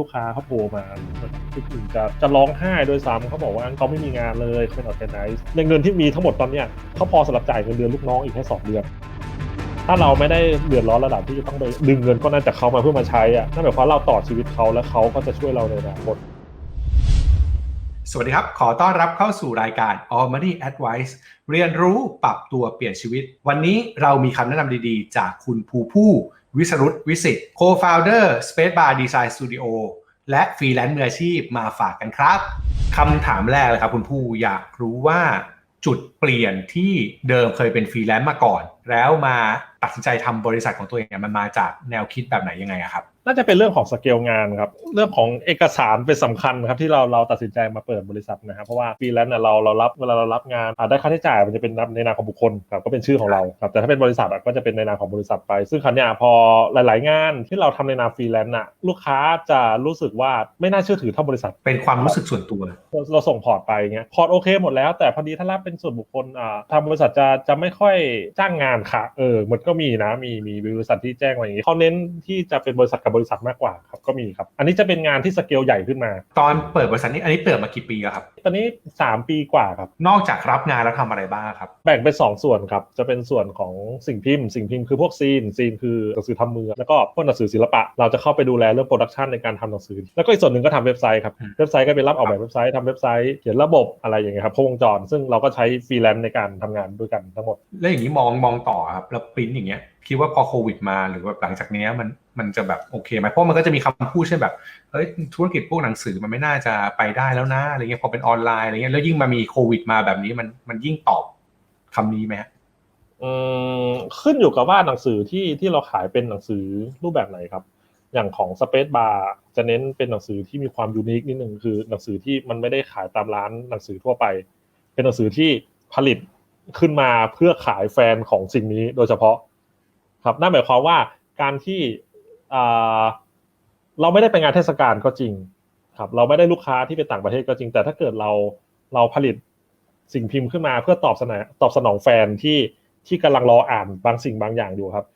ลูกค้าเขาโทรมาคือถึงจะจะร้องไห้โดยซ้ำเขาบอกว่าเขาไม่มีงานเลยเขาเป็นออแกไนซ์ในเงินที่มีทั้งหมดตอนเนี้ยเขาพอสำหรับจ่ายเงินเดือนลูกน้องอีกแค่สองเดือน ถ้าเราไม่ได้เดือดร้อนระดับที่จะต้องไปดึงเงินก็นั่นจากเขามาเพื่อมาใช้อะนั่นหมายความว่าเราต่อชีวิตเขาแล้วเขาก็จะช่วยเราในอนาคตสวัสดีครับ ขอต้อนรับเข้าสู่รายการ All Money Advice เรียนรู้ปรับตัวเปลี่ยนชีวิต วันนี้เรามีคำแนะนำดีๆ จากคุณภูผู้ วิสรุตวิสิต Co-founder Space Bar Design Studio และฟรีแลนซ์มืออาชีพมาฝากกันครับคำถามแรกเลยครับคุณผู้อยากรู้ว่าจุดเปลี่ยนที่เดิมเคยเป็นฟรีแลนซ์มาก่อน แล้วมาตัดสินใจทำบริษัทของตัวเองเนี่ยมันมาจากแนวคิดแบบไหนยังไงอะครับ น่าจะเป็นเรื่องของสเกลงานครับ เรื่องของเอกสารเป็นสำคัญครับที่เราเราตัดสินใจมาเปิดบริษัทนะครับเพราะว่าฟรีแลนซ์เนี่ยเราเรารับเวลาเรารับงานอ่าได้ค่าใช้จ่ายมันจะเป็นในนามของบุคคลครับก็เป็นชื่อของเราครับแต่ถ้าเป็นบริษัทอะก็จะเป็นในนามของบริษัทไป ซึ่งครั้งนี้ยพอหลาย ๆ งานที่เราทำในนามฟรีแลนซ์อะลูกค้าจะรู้สึกว่าไม่น่าเชื่อถือเท่าบริษัท เป็นความรู้สึกส่วนตัวเราเราส่งพอร์ตไปเงี้ยพอร์ตโอเคหมดแล้วแต่พอดีถ้ารับเป็นส่วนบุคคลอ่าทางบริษัทจะจะไม่ค่อยจ้างงานค่ะเออมันก็มีนะมีมีบริษัทที่แจ้งมาอย่างนี้เขาเน้นที่จะเป็นบริษัทกับบริษัทมากกว่าครับก็มีครับ อันนี้จะเป็นงานที่สเกลใหญ่ขึ้นมา ตอนเปิดบริษัทนี้อันนี้เปิดมากี่ปีแล้วครับ ตอนนี้ 3 ปีกว่าครับ นอกจากรับงานแล้วทำอะไรบ้างครับ แบ่งเป็น 2 ส่วนครับ จะเป็นส่วนของสิ่งพิมพ์ สิ่งพิมพ์คือพวกซีน ซีนคือหนังสือทำมือ แล้วก็พวกหนังสือศิลปะ เราจะเข้าไปดูแลเรื่องโปรดักชันในการทำหนังสือ แล้วก็อีกส่วนหนึ่งก็ทำเว็บไซต์ครับอืมเว็บไซต์ก็เป็นรับออกแบบเว็บไซต์ทำเว็บไซต์ เขียนระบบอะไรอย่างเงี้ยครับครบวงจร ซึ่งเราก็ใช้ฟรีแลนซ์ในการทำงานด้วยกันทั้งหมด แล้วอย่างนี้มองมองต่อครับแล้วปริ้นอย่างเงี้ยคิดว่าพอโควิดมาหรือว่าหลังจากเนี้ยมันมันจะแบบโอเคไหมเพราะมันก็จะมีคำพูดเช่นแบบเฮ้ยธุรกิจพวกหนังสือมันไม่น่าจะไปได้แล้วนะอะไรเงี้ยพอเป็นออนไลน์อะไรเงี้ยแล้วยิ่งมามีโควิดมาแบบนี้มันมันยิ่งตอบคำนี้ไหมฮะอืมขึ้นอยู่กับว่าหนังสือที่ที่เราขายเป็นหนังสือรูปแบบไหนครับ อย่างของ Space Bar จะเน้นเป็นหนังสือที่มีความยูนิคนิดนึงคือหนังสือที่มันไม่ได้ขายตามร้านหนังสือทั่วไป เป็นหนังสือที่ผลิต ขึ้นมาเพื่อขายแฟนของสิ่งนี้โดยเฉพาะ ครับนั่นหมายความว่าการที่เราไม่ได้ไปงานเทศกาลก็จริง ครับ เราไม่ได้ลูกค้าที่เป็นต่างประเทศก็จริง แต่ถ้าเกิดเราเราผลิตสิ่งพิมพ์ขึ้นมาเพื่อตอบสนองตอบสนองแฟนที่ที่กำลังรออ่านบางสิ่งบางอย่างอยู่ครับ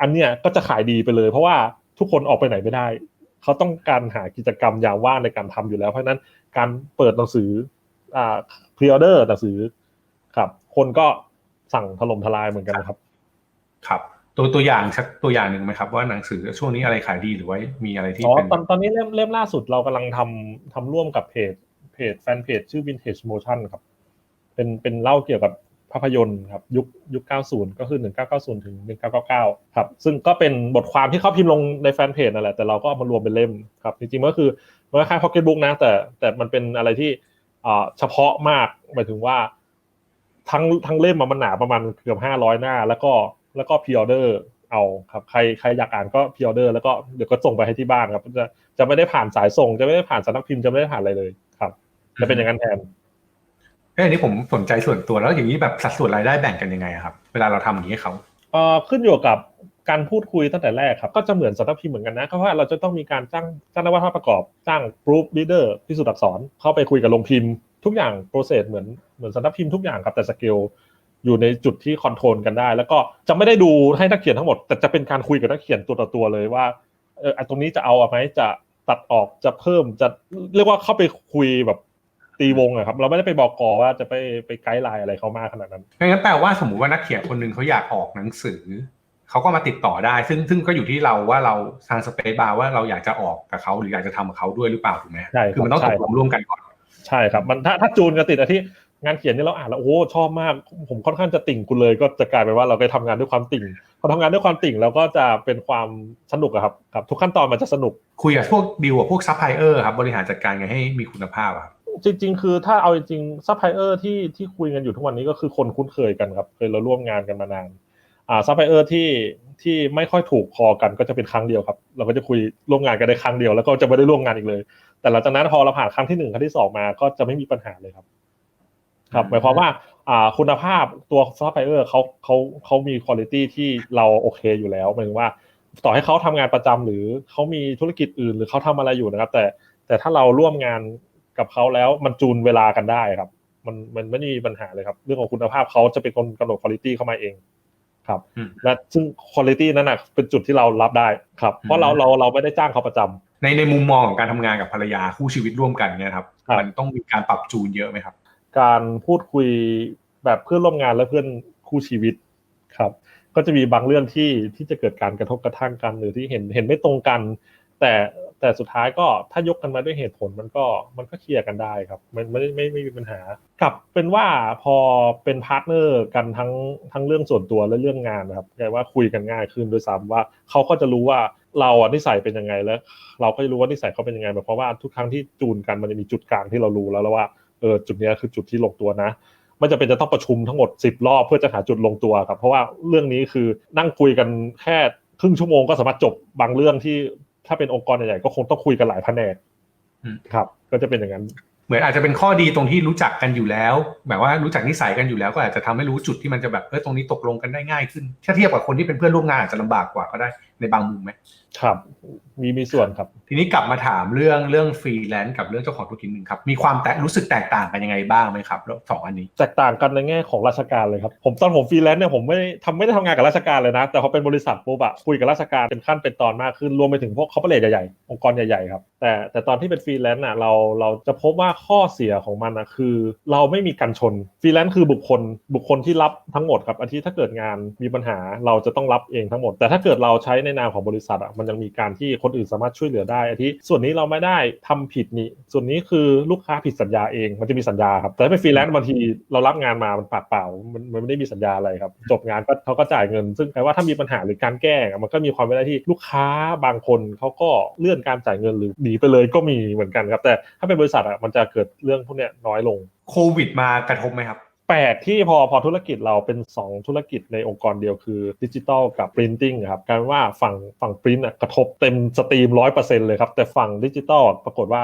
อันเนี้ยก็จะขายดีไปเลย เพราะว่าทุกคนออกไปไหนไม่ได้ เขาต้องการหากิจกรรมยามว่างในการทำอยู่แล้ว เพราะฉะนั้นการเปิดหนังสืออ่าพรีออเดอร์หนังสือครับ คนก็สั่งถล่มทลายเหมือนกันนะครับ ครับ ตัวตัวอย่างสักตัวอย่างหนึ่งไหมครับ ว่าหนังสือช่วงนี้อะไรขายดีหรือว่ามีอะไรที่อ๋อเป็นตอนตอนนี้เล่มเล่มล่าสุดเรากำลังทำทำร่วมกับเพจเพจแฟนเพจชื่อ Vintage Motion ครับ เป็นเป็นเล่าเกี่ยวกับภาพยนตร์ครับยุคยุค 90 ก็คือ 1990 ถึง 1999 ครับ ซึ่งก็เป็นบทความที่เขาพิมพ์ลงในแฟนเพจนั่นแหละ แต่เราก็เอามารวมเป็นเล่มครับ จริงๆมันก็คือมันคล้ายๆ pocket book นะ แต่แต่มันเป็นอะไรที่อ่าเฉพาะมาก หมายถึงว่า ทั้งทั้งเล่มอะมันหนาประมาณเกือบ500หน้า แล้วก็แล้วก็พ r ออเดอร์เอาครับใครใครอยากอ่านก็พ r ออเดอร์แล้วก็เดี๋ยวก็ส่งไปให้ที่บ้านครับจะจะไม่ได้ผ่านสายส่ง จะไม่ได้ผ่านสำนักพิมพ์จะไม่ได้ผ่านอะไรเลยครับจะเป็นอย่างนั้นแทนเอ้ยอันนี้ผมสนใจส่วนตัวแล้วอย่างนี้แบบสัดส่วนรายได้แบ่งกันยังไงอะครับ เวลาเราทำอย่างนี้ให้เขาเอ่อขึ้นอยู่กับการพูดคุยตั้งแต่แรกครับ ก็จะเหมือนสำนักพิมพ์เหมือนกันนะเพราะว่าเราจะต้องมีการจ้างจ้างนักวาดภาพประกอบจ้าง proof reader พิสูจน์อักษรเข้าไปคุยกับโรงพิมพ์ ทุกอย่างโปรเซสเหมือนเหมือนสำนักพิมพ์ทุกอย่างครับแต่สเกลอยู่ในจุดที่คอนโทรลกันได้ แล้วก็จะไม่ได้ดูให้นักเขียนทั้งหมด แต่จะเป็นการคุยกับนักเขียนตัวต่อตัวเลยว่าเออไอ้ตรงนี้จะเอาไหมจะตัดออกจะเพิ่มจะเรียกว่าเข้าไปคุยแบบตีวงอะครับเราไม่ได้ไปบอกกอว่าจะไปไปไกด์ไลน์อะไรเขามากขนาดนั้นงั้นแปลว่าสมมุติว่านักเขียนคนหนึ่งเขาอยากออกหนังสือเขาก็มาติดต่อได้ ซึ่งซึ่งก็อยู่ที่เราว่าเราทางสเปซบาร์ว่าเราอยากจะออกกับเขาหรืออยากจะทำกับเขาด้วยหรือเปล่าถูกไหมใช่ครับคือมันต้องใช่ตกลงร่วมกันก่อน ใช่ครับมันถ้าถ้าจูนกันติดอะที่งานเขียนนี่เราอ่านแล้วโอ้โหชอบมาก ผมค่อนข้างจะติ่งคุณเลย ก็จะกลายเป็นว่าเราไปทำงานด้วยความติ่งพอทำงานด้วยความติ่งเราก็จะเป็นความสนุกอะครับครับ ทุกขั้นตอนมันจะสนุก คุยกับพวกดีลกับพวกซัพพลายเออร์ครับบริหารจัดการไงให้มีคุณภาพอะครับจริงๆ คือถ้าเอาจริงซัพพลายเออร์ที่ที่คุยกันอยู่ทุกวันนี้ก็คือคนคุ้นเคยกันครับเคยเราร่วมงานกันมานานอ่าซัพพลายเออร์ที่ที่ไม่ค่อยถูกคอกันก็จะเป็นครั้งเดียวครับ เราก็จะคุยร่วมงานกันได้ครั้งเดียวแล้วก็จะไม่ได้ร่วมงานอีกเลย แต่หลังจากนั้นพอเราผ่านครั้งที่หนึ่งครั้งที่สองมาก็จะไม่มีปัญหาเลยครับ ครับหมายความว่าอ่าคุณภาพตัวซัพพลายเออร์เขาเขาเขามีคุณภาพที่เราโอเคอยู่แล้วหมายถึงว่า ต่อให้เขาทำงานประจำหรือเขามีธุรกิจอื่น หรือเขาทำอะไรอยู่นะครับ แต่แต่ถ้าเราร่วมงานกับเขาแล้วมันจูนเวลากันได้ครับ มันมันไม่มีปัญหาเลยครับ เรื่องของคุณภาพเขาจะเป็นคนกำหนดคุณภาพเข้ามาเองครับอืมและซึ่งคุณภาพนั้นนะเป็นจุดที่เรารับได้ครับ เพราะเราเราเราไม่ได้จ้างเขาประจ ในในมุมมองของการทำงานกับภรรยาคู่ชีวิตร่วมกันเนี่ยครับครับ มันต้องมีการปรับจูนเยอะไหมครับ การพูดคุยแบบเพื่อนร่วมงานและเพื่อนคู่ชีวิตครับ ก็จะมีบางเรื่องที่ที่จะเกิดการกระทบกระทั่งกันหรือที่เห็นเห็นไม่ตรงกัน แต่แต่สุดท้ายก็ถ้ายกกันมาด้วยเหตุผลมันก็มันก็เคลียร์กันได้ครับ มันไม่ได้ไม่ไม่มีปัญหากลับเป็นว่าพอเป็นพาร์ทเนอร์กันทั้งทั้งเรื่องส่วนตัวและเรื่องงานนะครับกลายว่าคุยกันง่ายขึ้นโดวยซ้ำว่าเขาก็จะรู้ว่า เราอะนิสัยเป็นยังไงแล้ว เราก็จะรู้ว่านิสัยเขาเป็นยังไงเพราะว่าทุกครั้งที่จูนกันมันจะมีจุดกลางที่เรารู้แล้วแล้วว่าเออจุดเนี้ยคือจุดที่ลงตัวนะมันจะเป็นจะต้องประชุมทั้งหมด 10 รอบเพื่อจะหาจุดลงตัวครับเพราะว่าเรื่องนี้คือนั่งคุยกันแค่ครึ่งชั่วโมงก็สามารถจบบางเรื่องที่ถ้าเป็นองค์กรใหญ่ๆก็คงต้องคุยกันหลายแผนกอืมครับ ก็จะเป็นอย่างนั้น เหมือนอาจจะเป็นข้อดีตรงที่รู้จักกันอยู่แล้วแบบว่ารู้จักนิสัยกันอยู่แล้ว ก็อาจจะทำให้รู้จุดที่มันจะแบบเออตรงนี้ตกลงกันได้ง่ายขึ้นถ้าเทียบกับคนที่เป็นเพื่อนร่วมงานอาจจะลำบากกว่าก็ได้ในบางมุมไหมครับ มีมีส่วนครับ ทีนี้กลับมาถามเรื่องเรื่องฟรีแลนซ์กับเรื่องเจ้าของธุรกิจหนึ่งครับ มีความแตกรู้สึกแตกต่างกันยังไงบ้างไหมครับแล้วสองอันนี้ แตกต่างกันในแง่ของราชการเลยครับ ผมตอนผมฟรีแลนซ์เนี่ยผมไม่ได้ทำไม่ได้ทำงานกับราชการเลยนะ แต่พอเป็นบริษัทปุ๊บอะคุยกับราชการเป็นขั้นเป็นตอนมากขึ้นรวมไปถึงพวกคอร์ปอเรทใหญ่ๆองค์กรใหญ่ๆครับแต่แต่ตอนที่เป็นฟรีแลนซ์อะเราเราจะพบว่าข้อเสียของมันอะคือ เราไม่มีการชนฟรีแลนซ์คือบุคคล บุคคลที่รับทั้งหมดครับอาทิถ้าเกิดงานมีปัญหาเราจะต้องรับเองทั้งหมด แต่ถ้าเกิดเราใช้ในนามของบริษัทอะมันยังมีการที่คนอื่นสามารถช่วยเหลือได้อาทิส่วนนี้เราไม่ได้ทำผิดนี่ส่วนนี้คือลูกค้าผิดสัญญาเองมันจะมีสัญญาครับแต่ถ้าเป็นฟรีแลนซ์บางทีเรารับงานมามันปากเปล่ามันมันไม่ได้มีสัญญาอะไรครับ จบงานก็เขาก็จ่ายเงิน ซึ่งแปลว่าถ้ามีปัญหาหรือการแก้มันก็มีความเป็นได้ที่ลูกค้าบางคนเขาก็เลื่อนการจ่ายเงินหรือหนีไปเลยก็มีเหมือนกันครับ แต่ถ้าเป็นบริษัทอะมันจะเกิดเรื่องพวกเนี้ยน้อยลงโควิดมากระทบไหมครับ แปลกที่พอพอธุรกิจเราเป็น 2 ธุรกิจในองค์กรเดียวคือดิจิ t a ลกับ Printing ครับกลายว่าฝั่งฝั่ง Print อะกระทบเต็มสตรีม100%เลยครับ แต่ฝั่งดิจิ t a ลปรากฏว่า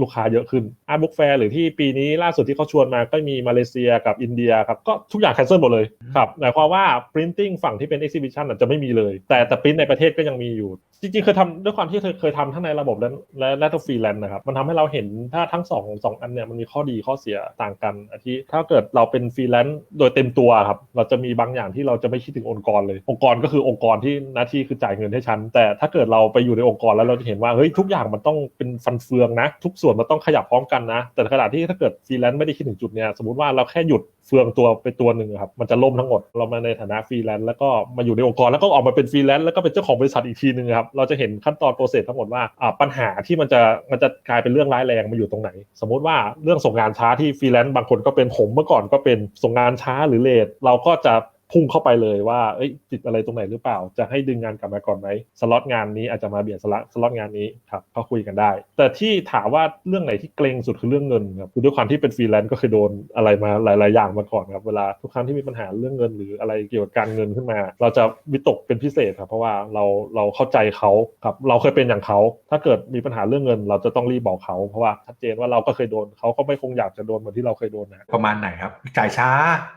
ลูกค้าเยอะขึ้นอาร์บุ๊กแฟร์หรือที่ปีนี้ล่าสุดที่เขาชวนมาก็มีมาเลเซียกับอินเดียครับก็ทุกอย่างแคนเซิลหมดเลยครับหมายความว่า Printing ฝั่งที่เป็น Exhibition อะจะไม่มีเลย แต่แต่ Print ในประเทศก็ยังมีอยู่ จริงๆเคยทำด้วยความที่เคยเคยทำทั้งในระบบและและและตัวฟรีแลนซ์นะครับมันทำให้เราเห็นถ้าทั้งสองสองอันเนี่ยมันมีข้อดีข้อเสียต่างกันอาทิถ้าเกิดเราเป็นฟรีแลนซ์โดยเต็มตัวครับ เราจะมีบางอย่างที่เราจะไม่คิดถึงองค์กรเลย องค์กรก็คือองค์กรที่หน้าที่คือจ่ายเงินให้ฉัน แต่ถ้าเกิดเราไปอยู่ในองค์กรแล้วเราจะเห็นว่าเฮ้ยทุกอย่างมันต้องเป็นฟันเฟืองนะ ทุกส่วนมันต้องขยับพร้อมกันนะ แต่ขณะที่ถ้าเกิดฟรีแลนซ์ไม่ได้คิดถึงจุดเนี้ยสมมติว่าเราแค่หยุด เฟืองตัวไปตัวหนึ่งครับ มันจะล่มทั้งหมด เรามาในฐานะฟรีแลนซ์แล้วก็มาอยู่ในองค์กรแล้วก็ออกมาเป็นฟรีแลนซ์แล้วก็เป็นเจ้าของบริษัทอีกทีหนึ่งครับ เราจะเห็นขั้นตอนโปรเซสทั้งหมดว่าปัญหาที่มันจะมันจะกลายเป็นเรื่องร้ายแรงมาอยู่ตรงไหน สมมติว่าเรื่องส่งงานช้าที่ฟรีแลนซ์บางคนก็เป็นผมเมื่อก่อนก็เป็นส่งงานช้าหรือเลทเราก็จะ พุ่งเข้าไปเลยว่าเอ้ยติดอะไรตรงไหนหรือเปล่า จะให้ดึงงานกลับมาก่อนไหมสล็อตงานนี้อาจจะมาเบียดสล็อตสล็อตงานนี้ครับก็คุยกันได้ แต่ที่ถามว่าเรื่องไหนที่เกรงสุดคือเรื่องเงินครับคือด้วยความที่เป็นฟรีแลนซ์ก็เคยโดนอะไรมาหลาย ๆ อย่างมาก่อนครับเวลาทุกครั้งที่มีปัญหาเรื่องเงินหรืออะไรเกี่ยวกับการเงินขึ้นมา เราจะวิตกเป็นพิเศษครับเพราะว่าเราเราเข้าใจเขาครับเราเคยเป็นอย่างเขา ถ้าเกิดมีปัญหาเรื่องเงิน เราจะต้องรีบบอกเขาเพราะว่าชัดเจนว่าเราก็เคยโดนเขาก็ไม่คงอยากจะโดนเหมือนที่เราเคยโดนนะประมาณไหนครับจ่ายช้า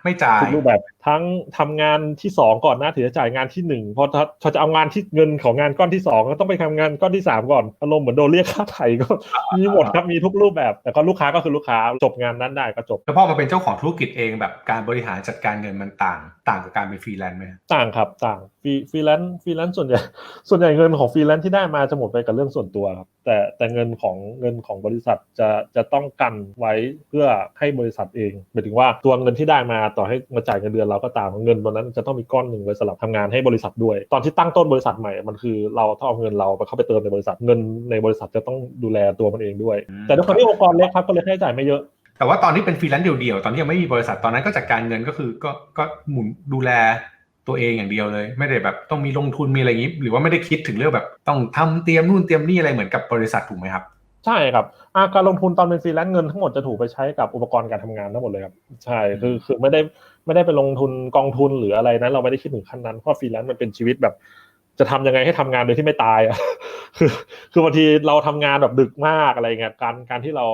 ไม่จ่ายทุกรูปแบบทั้งทำงานที่สองก่อนหน้าถึงจะจ่ายงานที่หนึ่งพอถ้าพอจะเอางานที่เงินของงานก้อนที่สองก็ต้องไปทำงานก้อนที่สามก่อนอารมณ์เหมือนโดนเรียกค่าไถ่ก็มีหมดครับมีทุกรูปแบบ แต่ก็ลูกค้าก็คือลูกค้าจบงานนั้นได้ก็จบแล้วพอมาเป็นเจ้าของธุรกิจเองแบบการบริหารจัดการเงินมันต่าง ต่างกับการเป็นฟรีแลนซ์ไหมต่างครับต่างฟรีฟรีแลนซ์ฟรีแลนซ์ส่วนใหญ่ส่วนใหญ่เงินของฟรีแลนซ์ที่ได้มาจะหมดไปกับเรื่องส่วนตัวครับแต่แต่เงินของเงินของบริษัทจะจะต้องกันไว้เพื่อให้บริษัทเองหมายถึงว่าตัวเงินที่ได้มาต่อให้มาจ่ายเงินเดือนเราก็ตามเงินตรงนั้นจะต้องมีก้อนหนึ่งไว้สำหรับทำงานให้บริษัทด้วย ตอนที่ตั้งต้นบริษัทใหม่มันคือเราถ้าเอาเงินเราไปเข้าไปเติมในบริษัทเงินในบริษัทจะต้องดูแลตัวมันเองด้วย แต่ด้วยความที่องค์กรเล็กครับก็เลยค่าใช้จ่ายไม่เยอะแต่ว่าตอนที่เป็นฟรีแลนซ์เดี่ยวๆ ตอนที่ยังไม่มีบริษัทตอนนั้นก็จัดการเงินก็คือก็ก็หมุนดูแลตัวเองอย่างเดียวเลย ไม่ได้แบบต้องมีลงทุนมีอะไรอย่างนี้ หรือว่าไม่ได้คิดถึงเรื่องแบบต้องทำเตรียมนู่นเตรียมนี่อะไรเหมือนกับบริษัทถูกไหมครับ ใช่ครับอ่าการลงทุนตอนเป็นฟรีแลนซ์เงินทั้งหมดจะถูกไปใช้กับอุปกรณ์การทำงานทั้งหมดเลยครับใช่คือคือไม่ได้ไม่ได้ไปลงทุนกองทุนหรืออะไรนั้นเราไม่ได้คิดถึงขั้นนั้นเพราะฟรีแลนซ์มันเป็นชีวิตแบบ จะทำยังไงให้ทำงานโดยที่ไม่ตายอะคือคือบางทีเราทำงานแบบดึกมากอะไรเงี้ยการการที่เรา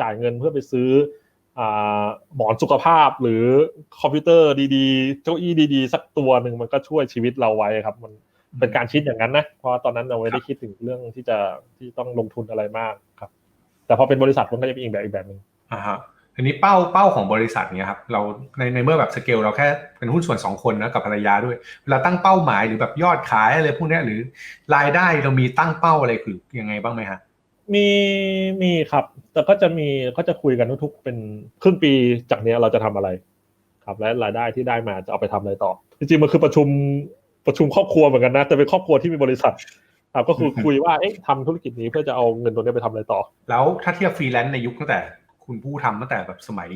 จ่ายเงินเพื่อไปซื้ออ่าหมอนสุขภาพหรือคอมพิวเตอร์ดีๆเก้าอี้ดีๆ สักตัวหนึ่งมันก็ช่วยชีวิตเราไว้ครับ มัน เป็นการคิดอย่างนั้นนะเพราะตอนนั้นเราไม่ได้คิดถึงเรื่องที่จะที่ต้องลงทุนอะไรมากครับ แต่พอเป็นบริษัทมันก็จะเป็นอีกแบบอีกแบบหนึ่งอ่าฮะอันนี้เป้าเป้าของบริษัทเนี่ยครับเราในในเมื่อแบบสเกลเราแค่เป็นหุ้นส่วนสองคนนะกับภรรยาด้วยเวลาตั้งเป้าหมายหรือแบบยอดขายอะไรพวกเนี้ยหรือรายได้เรามีตั้งเป้าอะไรคือยังไงบ้างไหมฮะมีมีครับ แต่ก็จะมีก็จะคุยกันทุกๆเป็นครึ่งปีจากเนี้ยเราจะทำอะไร ครับและรายได้ที่ได้มาจะเอาไปทำอะไรต่อจริงๆมันคือประชุม ประชุมครอบครัวเหมือนกันนะแต่เป็นครอบครัวที่มีบริษัทครับก็คือคุยว่าเอ๊ะทำธุรกิจนี้เพื่อจะเอาเงินตรงนี้ไปทำอะไรต่อ แล้วถ้าเทียบฟรีแลนซ์ในยุคตั้งแต่ คุณผู้ทำตั้งแต่แบบสมัย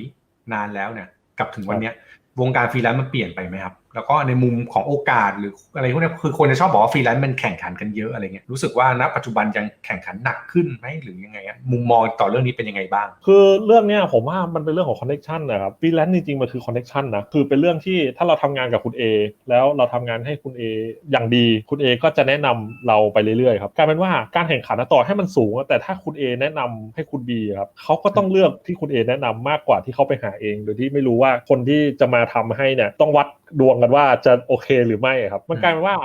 นานแล้วเนี่ย กับถึงวันเนี้ย วงการฟรีแลนซ์มันเปลี่ยนไปไหมครับ แล้วก็ในมุมของโอกาสหรืออะไรพวกนี้คือคนจะชอบบอกว่าฟรีแลนซ์มันแข่งขันกันเยอะอะไรเงี้ยรู้สึกว่าณปัจจุบันยังแข่งขันหนักขึ้นไหมหรือยังไงมุมมองต่อเรื่องนี้เป็นยังไงบ้าง คือเรื่องเนี้ยผมว่ามันเป็นเรื่องของคอนเน t ชันนะครับฟรีแลนซ์จริงๆมันคือคอนเน t ชันนะคือเป็นเรื่องที่ถ้าเราทำงานกับคุณ A แล้วเราทำงานให้คุณ A อย่างดีคุณ A ก็จะแนะนำเราไปเรื่อยๆครับกลายเป็นว่าการแข่งขันต่อให้มันสูง แต่ถ้าคุณ A แนะนำให้คุณ B ครับเขาก็ต้องเลือกที่คุณ A แนะนำมากกว่าที่เขาไปหาเอง โดยที่ไม่รู้ว่าคนที่จะมาทำให้เนี่ยต้องวัดดวงกันว่าจะโอเคหรือไม่ครับ มันกลายเป็นว่า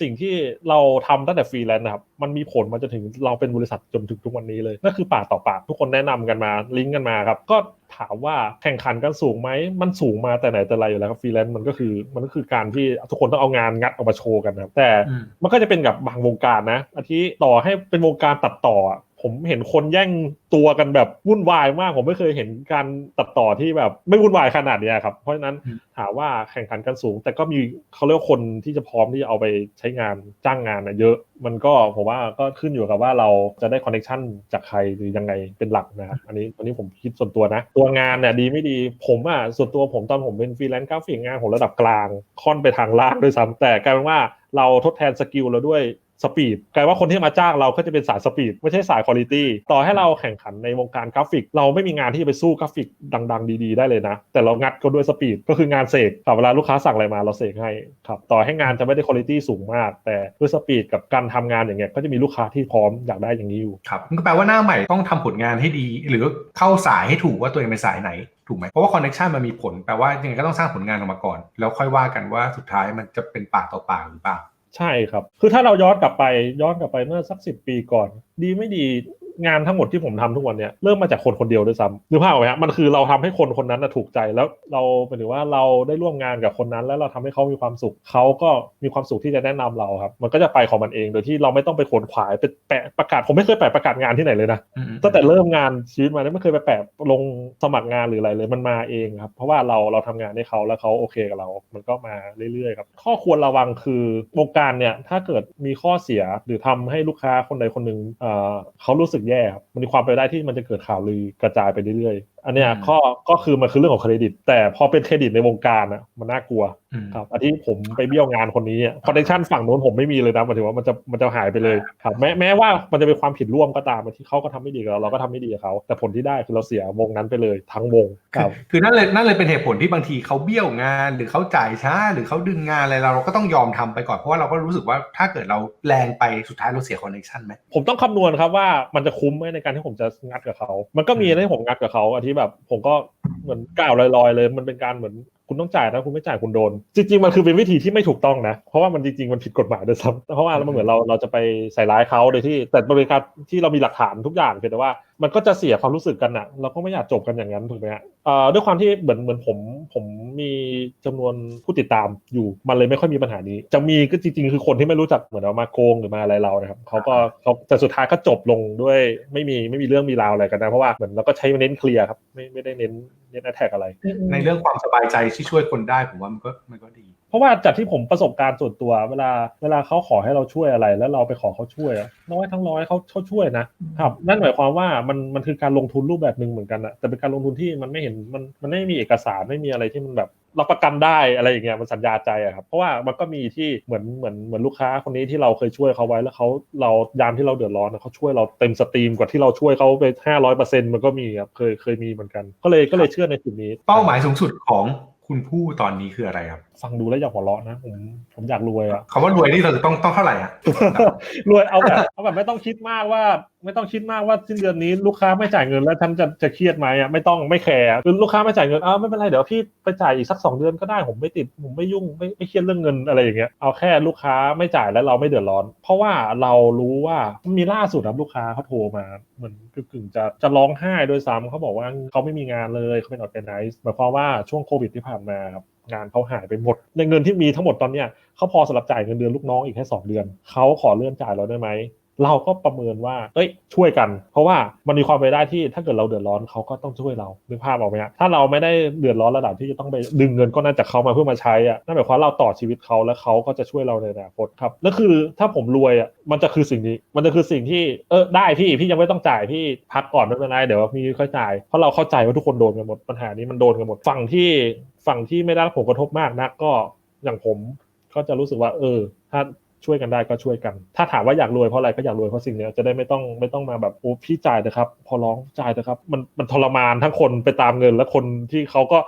สิ่งที่เราทำตั้งแต่ฟรีแลนซ์นะครับ มันมีผลมาจนถึงเราเป็นบริษัทจนถึงทุกวันนี้เลยนั่นคือปากต่อปากทุกคนแนะนำกันมาลิงก์กันมาครับ ก็ถามว่าแข่งขันกันสูงไหมมันสูงมาแต่ไหนแต่ไรอยู่แล้วครับฟรีแลนซ์มันก็คือมันก็คือการที่ทุกคนต้องเอางานงัดออกมาโชว์กันนะครับแต่อืมมันก็จะเป็นกับบางวงการนะอาทิต่อให้เป็นวงการตัดต่ออะ ผมเห็นคนแย่งตัวกันแบบวุ่นวายมาก ผมไม่เคยเห็นการตัดต่อที่แบบ ไม่วุ่นวายขนาดเนี้ยครับ เพราะฉะนั้นอืมถามว่าแข่งขันกันสูง แต่ก็มีเขาเรียกว่าคนที่จะพร้อมที่จะเอาไปใช้งานจ้างงานนะเยอะ มันก็ผมว่าก็ขึ้นอยู่กับว่าเราจะได้คอนเนคชันจากใครหรือยังไงเป็นหลักนะครับอันนี้อันนี้ผมคิดส่วนตัวนะ ตัวงานเนี่ยดีไม่ดีผมอะส่วนตัวผมตอนผมเป็นฟรีแลนซ์กราฟิกงานผมระดับกลางค่อนไปทางล่างด้วยซ้ำแต่กลายเป็นว่าเราทดแทนสกิลเราด้วย สปีดกลายว่าคนที่มาจ้างเราก็จะเป็นสายสปีดไม่ใช่สายคุณภาพต่อให้เราแข่งขันในวงการกราฟิก เราไม่มีงานที่จะไปสู้กราฟิกดัง ๆ ดี ๆ ได้เลยนะ แต่เรางัดก็ด้วยสปีดก็คืองานเสกครับเวลาลูกค้าสั่งอะไรมาเราเสกให้ครับต่อให้งานจะไม่ได้คุณภาพสูงมาก แต่ด้วยสปีดกับการทำงานอย่างเงี้ยก็จะมีลูกค้าที่พร้อมอยากได้อย่างนี้อยู่ครับก็แปลว่าหน้าใหม่ต้องทำผลงานให้ดี หรือเข้าสายให้ถูกว่าตัวเองเป็นสายไหนถูกไหมเพราะว่าคอนเน t ชันมันมีผลแปลว่ายังไงก็ต้องสร้างผลงานออกมาก่อน แล้วค่อยว่ากันว่าสุดท้ายมันจะเป็นปากต่อปากหรือเปล่า ใช่ครับ คือถ้าเราย้อนกลับไปย้อนกลับไปเมื่อสักสิบปีก่อน ดีไม่ดี งานทั้งหมดที่ผมทำทุกวันเนี้ยเริ่มมาจากคนคนเดียวด้วยซ้ำหรือภาพออกไหมฮะมันคือเราทำให้คนคนนั้นนะถูกใจแล้วเราหมายถึงว่าเราได้ร่วมงานกับคนนั้น แล้วเราทำให้เขามีความสุขเขาก็มีความสุขที่จะแนะนำเราครับ มันก็จะไปของมันเองโดยที่เราไม่ต้องไปขวนขวายไปแปะประกาศผมไม่เคยแปะประกาศงานที่ไหนเลยนะอืมตั้งแต่เริ่มงานชีวิตมาเนี่ยไม่เคยไปแปะลงสมัครงานหรืออะไรเลยมันมาเองครับเพราะว่าเราเราทำงานให้เขาแล้วเขาโอเคกับเรา มันก็มาเรื่อยๆครับข้อควรระวังคือวงการเนี่ยถ้าเกิดมีข้อเสียหรือทำให้ลูกค้าคนใดคนหนึ่งเอ่อเขารู้สึกแย่ครับมันมีความเป็นไปได้ที่มันจะเกิดข่าวลือกระจายไปเรื่อยอันเนี้ยข้อก็คือมันคือเรื่องของเครดิต แต่พอเป็นเครดิตในวงการอะมันน่ากลัวอืมครับอันที่ผมไปเบี้ยวงานคนนี้คอนเนคชั่นฝั่งโน้นผมไม่มีเลยนะหมายถึงว่ามันจะมันจะหายไปเลยครับแม้แม้ว่ามันจะเป็นความผิดร่วมก็ตามที่เขาก็ทำไม่ดีกับเราเราก็ทำไม่ดีกับเขาแต่ผลที่ได้คือเราเสียวงนั้นไปเลยทั้งวงครับคือนั่นเลยนั่นเลยเป็นเหตุผลที่บางทีเขาเบี้ยวงาน หรือเขาจ่ายช้าหรือเขาดึงงานอะไรเราเราก็ต้องยอมทำไปก่อนเพราะว่าเราก็รู้สึกว่าถ้าเกิดเราแรงไปสุดท้ายเราเสียคอนเนคชันไหมผมต้องคำนวณครับว่ามันจะคุ้มไหมในการที่ผมจะงัดกับเขา มันก็มีนะที่ผมงัดกับเขาอันที่แบบ ผมก็เหมือนกล่าวลอยๆเลย มันเป็นการเหมือนคุณต้องจ่ายนะคุณไม่จ่ายคุณโดน จริง ๆ มันคือเป็นวิธีที่ไม่ถูกต้องนะ เพราะว่ามันจริง ๆ มันผิดกฎหมายด้วยซ้ำเพราะว่ามันเหมือนเราเราจะไปใส่ร้ายเขาโดยที่แต่บริการที่เรามีหลักฐานทุกอย่างเพียงแต่ว่า มันก็จะเสียความรู้สึกกันอะเราก็ไม่อยากจบกันอย่างนั้นถูกไหมฮะด้วยความที่เหมือนเหมือนผมผมมีจำนวนผู้ติดตามอยู่มันเลยไม่ค่อยมีปัญหานี้ จะมีก็จริงๆ คือคนที่ไม่รู้จักเหมือนเอามาโกงหรือมาอะไรเรานะครับเขาก็เขาแต่สุดท้ายก็จบลงด้วยไม่มีไม่มีเรื่องมีราวอะไรกันนะเพราะว่าเหมือนเราก็ใช้เน้นเคลียร์ครับไม่ไม่ได้เน้นเน้นแอทแทกอะไร ในเรื่องความสบายใจที่ช่วยคนได้ผมว่ามันก็มันก็ดี เพราะว่าจากที่ผมประสบการณ์ส่วนตัว เวลาเวลาเขาขอให้เราช่วยอะไร แล้วเราไปขอเขาช่วยอะน้อยทั้งร้อยเขาเขาช่วยนะครับนั่นหมายความว่ามันมันคือการลงทุนรูปแบบหนึ่งเหมือนกันอะแต่เป็นการลงทุนที่มันไม่เห็นมันมันไม่มีเอกสารไม่มีอะไรที่มันแบบรับประกันได้อะไรอย่างเงี้ยมันสัญญาใจอะครับเพราะว่ามันก็มีที่เหมือนเหมือนเหมือนลูกค้าคนนี้ที่เราเคยช่วยเขาไว้แล้วเขาเรายามที่เราเดือดร้อนอะเขาช่วยเราเต็มสตรีมกว่าที่เราช่วยเขาไปห้าร้อยเปอร์เซ็นต์มันก็มีครับเคยเคยมีเหมือนกัน ก็เลยก็เลยเชื่อในจุดนี้ เป้าหมายสูงสุดของ คุณผู้ตอนนี้คืออะไรครับ ฟังดูแล้วอยากหัวเราะนะผมผมอยากรวยอะคำว่ารวยนี่เราต้องต้องเท่าไหร่อะรวยเอาแบบเอาแบบไม่ต้องคิดมากว่า ไม่ต้องคิดมากว่าสิ้นเดือนนี้ลูกค้าไม่จ่ายเงินแล้วฉันจะจะเครียดไหมอะไม่ต้องไม่แคร์คือลูกค้าไม่จ่ายเงินอ้าวไม่เป็นไรเดี๋ยวพี่ไปจ่ายอีกสักสองเดือนก็ได้ผมไม่ติดผมไม่ยุ่งไม่ไม่เครียดเรื่องเงินอะไรอย่างเงี้ยเอาแค่ลูกค้าไม่จ่ายแล้วเราไม่เดือดร้อน เพราะว่าเรารู้ว่ามีล่าสุดครับลูกค้าเขาโทรมา เหมือนกึ่งจะจะร้องไห้โดยซ้ำเขาบอกว่าเขาไม่มีงานเลยเขาเป็นออแกไนซ์หมายความว่าช่วงโควิดที่ผ่านมาครับงานเขาหายไปหมด ในเงินที่มีทั้งหมดตอนเนี้ยเขาพอสำหรับจ่ายเงินเดือนลูกน้องอีกแค่สองเดือนเขาขอเลื่อนจ่ายเราได้ไหม เราก็ประเมินว่า เอ้ย ช่วยกัน เพราะว่ามันมีความเป็นไปได้ที่ถ้าเกิดเราเดือดร้อนเขาก็ต้องช่วยเรานึกภาพออกไหมฮะถ้าเราไม่ได้เดือดร้อนระดับที่จะต้องไปดึงเงินก้อนนั้นจากเขามาเพื่อมาใช้อะนั่นหมายความว่าเราต่อชีวิตเขาแล้วเขาก็จะช่วยเราในอนาคตครับนั่นคือถ้าผมรวยอะมันจะคือสิ่งนี้ มันจะคือสิ่งที่เออได้พี่พี่ยังไม่ต้องจ่ายพี่พักก่อนไม่เป็นไรเดี๋ยวมีค่อยจ่ายเพราะเราเข้าใจว่าทุกคนโดนกันหมดปัญหานี้มันโดนกันหมดฝั่งที่ฝั่งที่ไม่ได้รับผลกระทบมากนักก็อย่างผมก็จะรู้สึกว่าเออ ถ้า ช่วยกันได้ก็ช่วยกัน ถ้าถามว่าอยากรวยเพราะอะไรก็อยากรวยเพราะสิ่งนี้จะได้ไม่ต้องไม่ต้องมาแบบโอ้พี่จ่ายนะครับ พอร้องจ่ายนะครับ มันมันทรมานทั้งคนไปตามเงิน และคนที่เขาก็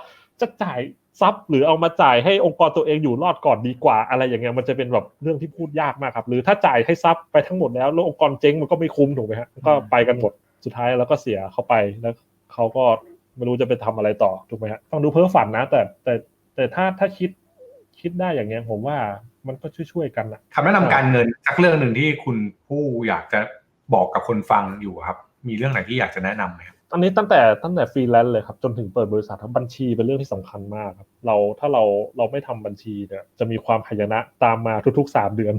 จะจ่ายซับหรือเอามาจ่ายให้องค์กรตัวเองอยู่รอดก่อนดีกว่า อะไรอย่างเงี้ยมันจะเป็นแบบเรื่องที่พูดยากมากครับ หรือถ้าจ่ายให้ซับไปทั้งหมดแล้วแล้วองค์กรเจ๊งมันก็ไม่คุ้มถูกไหมฮะก็ไปกันหมดสุดท้ายแล้วก็เสียเข้าไปแล้วเขาก็ไม่รู้จะไปทำอะไรต่อถูกไหมฮะฟังดูเพ้อฝันนะ แต่แต่แต่ถ้าถ้าคิดคิดได้อย่างเงี้ยผมว่า มันก็ช่วยๆกันอะคำแนะนำการเงินสักเรื่องหนึ่งที่คุณผู้อยากจะบอกกับคนฟังอยู่ครับ มีเรื่องไหนที่อยากจะแนะนำไหมครับอันนี้ตั้งแต่ตั้งแต่ฟรีแลนซ์เลยครับจนถึงเปิดบริษัทครับบัญชีเป็นเรื่องที่สำคัญมากครับเราถ้าเราเราไม่ทำบัญชีเนี่ยจะมีความหายนะตามมาทุกๆสามเดือน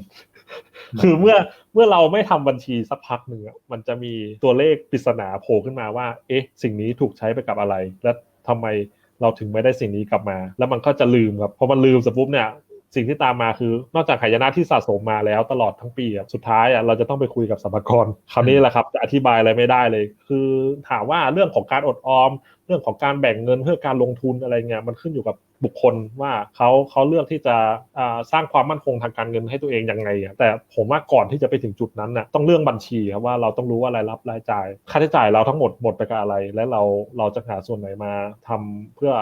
คือเมื่อเมื่อเราไม่ทำบัญชีสักพักหนึ่งอะมันจะมีตัวเลขปริศนาโผล่ขึ้นมาว่า เอ๊ะ สิ่งนี้ถูกใช้ไปกับอะไร และทำไมเราถึงไม่ได้สิ่งนี้กลับมา แล้วมันก็จะลืมครับพอมันลืมเสร็จปุ๊บเนี่ย สิ่งที่ตามมาคือนอกจากหายนะที่สะสมมาแล้วตลอดทั้งปีอะสุดท้ายอะเราจะต้องไปคุยกับสรรพากรคราวนี้แหละครับจะอธิบายอะไรไม่ได้เลย คือถามว่าเรื่องของการอดออม เรื่องของการแบ่งเงินเพื่อการลงทุนอะไรเงี้ยมันขึ้นอยู่กับบุคคลว่าเขาเขาเลือกที่จะสร้างความมั่นคงทางการเงินให้ตัวเองยังไงแต่ผมว่าก่อนที่จะไปถึงจุดนั้นน่ะต้องเรื่องบัญชีครับว่าเราต้องรู้ว่ารายรับรายจ่าย ค่าใช้จ่ายเราทั้งหมดหมดไปกับอะไร และเราเราจะหาส่วนไหนมาทำเพื่อ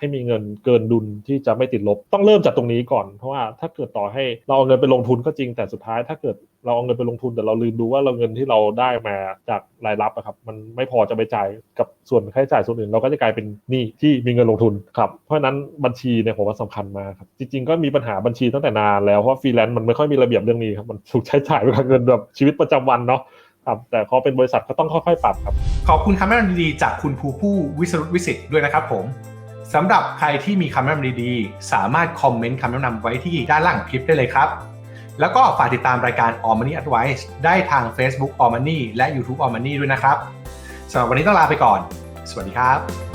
ให้มีเงินเกินดุลที่จะไม่ติดลบ ต้องเริ่มจากตรงนี้ก่อนเพราะว่าถ้าเกิดต่อให้เราเอาเงินไปลงทุนก็จริงแต่สุดท้าย ถ้าเกิดเราเอาเงินไปลงทุนแต่เราลืมดูว่าเราเงินที่เราได้มาจากรายรับอะครับมันไม่พอจะไปจ่ายกับส่วนค่าใช้จ่ายส่วนอื่น เราก็จะกลายเป็นหนี้ที่มีเงินลงทุนครับเพราะฉะนั้นบัญชีเนี่ยผมว่าสำคัญมากครับจริง ๆ ก็มีปัญหาบัญชีตั้งแต่นานแล้วเพราะฟรีแลนซ์มันไม่ค่อยมีระเบียบเรื่องนี้ครับมันถูกใช้จ่ายไปกับเงินแบบชีวิตประจำวันเนาะครับแต่พอเป็นบริษัทก็ต้องค่อยๆ ปรับครับ ขอบคุณคำแนะนำดีๆจากคุณภูผู้วิสรุตวิสิตด้วยนะครับผม สำหรับใครที่มีคำแนะนำดีๆ สามารถคอมเมนต์คำแนะนำไว้ที่ด้านล่างคลิปได้เลยครับ แล้วก็ฝากติดตามรายการ All Money Advice ได้ทาง Facebook All Money และ YouTube All Money ด้วยนะครับสำหรับวันนี้ต้องลาไปก่อน สวัสดีครับ